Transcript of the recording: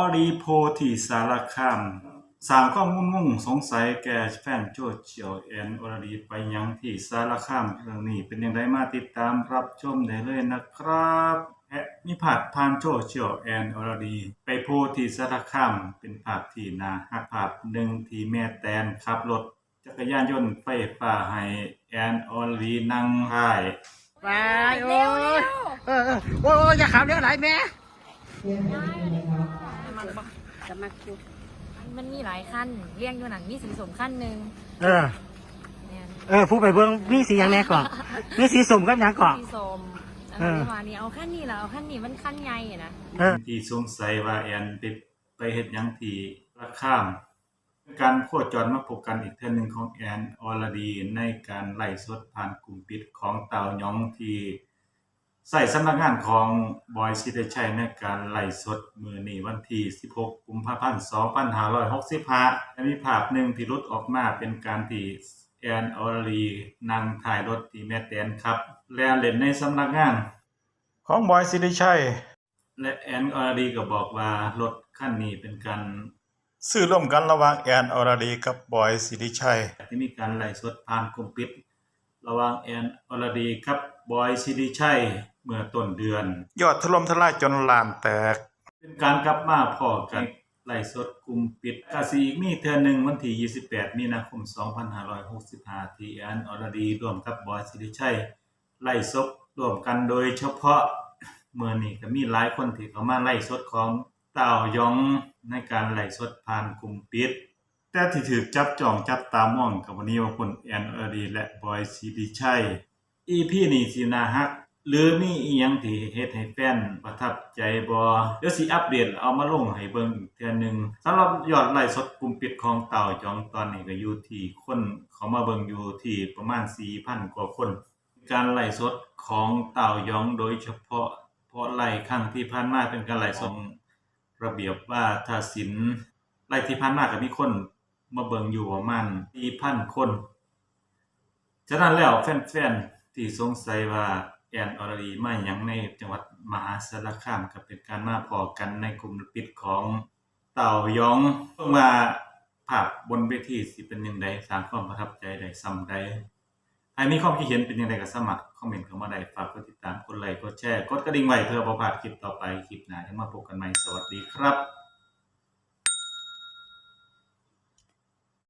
อรีโพธิสารคามสร้างความงุ่นงงสงสัยแก่แฟนโจเจียวแอนอรดีไปยังที่สารคามเรื่องนี้เป็นอย่างไรมาติดตามรับชมได้เลยนะครับและมีภาพพานโจเจียวแอนอรดี ไปโพธิสารคามเป็นภาพที่นาฮักภาพหนึ่งที่แม่แตนขับรถจักรยานยนต์ไฟฟ้าให้แอนอรดีนั่งท้ายไปโอ้ยเออเออโอ้ยอย่าขับเร็วไหลแม่ จะมาคิวมันมีหลายขั้นเรียงอยู่หนังมีสีสมขั้นหนึ่งเออ เนี่ยเออผู้ไปเบิ่งมีสีอย่างแน่ก่อนมีสีสมกับหยังก่อน สีสมอันเออ นี้มานี่เอาขั้นนี้ละเอาขั้นนี้มันขั้นใหญ่อะนะ เออ ที่สงสัยว่าแอนไปไปเฮ็ดหยังที่ระข้าม การโคจรมาพบกันอีกเทื่อหนึงของแอนอรดีในการไล่สดผ่านกลุ่มปิดของเต่าหยองที่ ใส่สำนักงานของบอยสิด้ใช้ในการไล่สดมือนี้วันที่ 16 กุมภาพันธ์ 2565และมีภาพหนึ่งที่หลุดออกมาเป็นการที่แอนออรีนั่งถ่ายรถที่แม่แตนครับ แลนเล่นในสำนักงาน ของบอยสิริชัย และแอนออรีก็บอกว่ารถคันนี้เป็นการซื้อร่วมกันระหว่างแอนออรีกับบอยสิริชัย ที่มีการไล่สดผ่านกลุ่มปิด ระหว่างแอนออรดีกับ บอยสิริชัยเมื่อต้นเดือน ยอดถล่มทลายจนลานแตก เป็นการกลับมาพอกันไล่สดกลุ่มปิดกาซีมีเทือหนึ่งวันที่ 28 มีนาคม 2565 ที่แอนอรดีร่วมกับบอยสิริชัยไล่สดร่วมกันโดยเฉพาะเมื่อนี้ก็มีหลายคนที่เขามาไล่สดของเต่ายองในการไล่สดผ่านกลุ่มปิด แต่ที่ถูกจับจ้องจับตามองกับวันนี้ว่าคนแอนอดีและบอยซีดีชัย อีพี่นี้สินาฮัก หรือมีอีหยังที่เฮ็ดให้แฟนประทับใจบ่เดี๋ยวสิอัปเดตเอามาลงให้เบิ่งอีกเทื่อนึงสำหรับยอดไลค์สดกลุ่มปิดของเต่าจองตอนนี้ก็อยู่ที่คนเขามาเบิ่งอยู่ที่ประมาณ4,000กว่าคน การไล่สดของเต่ายองโดยเฉพาะเพราะไล่ครั้งที่ผ่านมาเป็นการไล่สดระเบียบว่าถ้าศิลป์ไล่ที่ผ่านมาก็มีคนมาเบิ่งอยู่ประมาณ4,000 คน ฉะนั้นแล้วแฟนๆ ที่สงสัยว่าแอนอรดีมาหยังในจังหวัดมหาสารคามก็เป็นการมาพอกันในกลุ่มปิดของเต่ายองเพิ่งมาภาพบนเวทีสิเป็นยังไงสร้างความประทับใจได้ซ้ำใดใครมีความคิดเห็นเป็นยังไงก็สมัครคอมเมนต์เข้ามาได้ฝากกดติดตามกดไลค์กดแชร์กดกระดิ่งไว้เพื่อบ่พลาดคลิปต่อไปคลิปหน้าจะมาพบกันใหม่สวัสดีครับ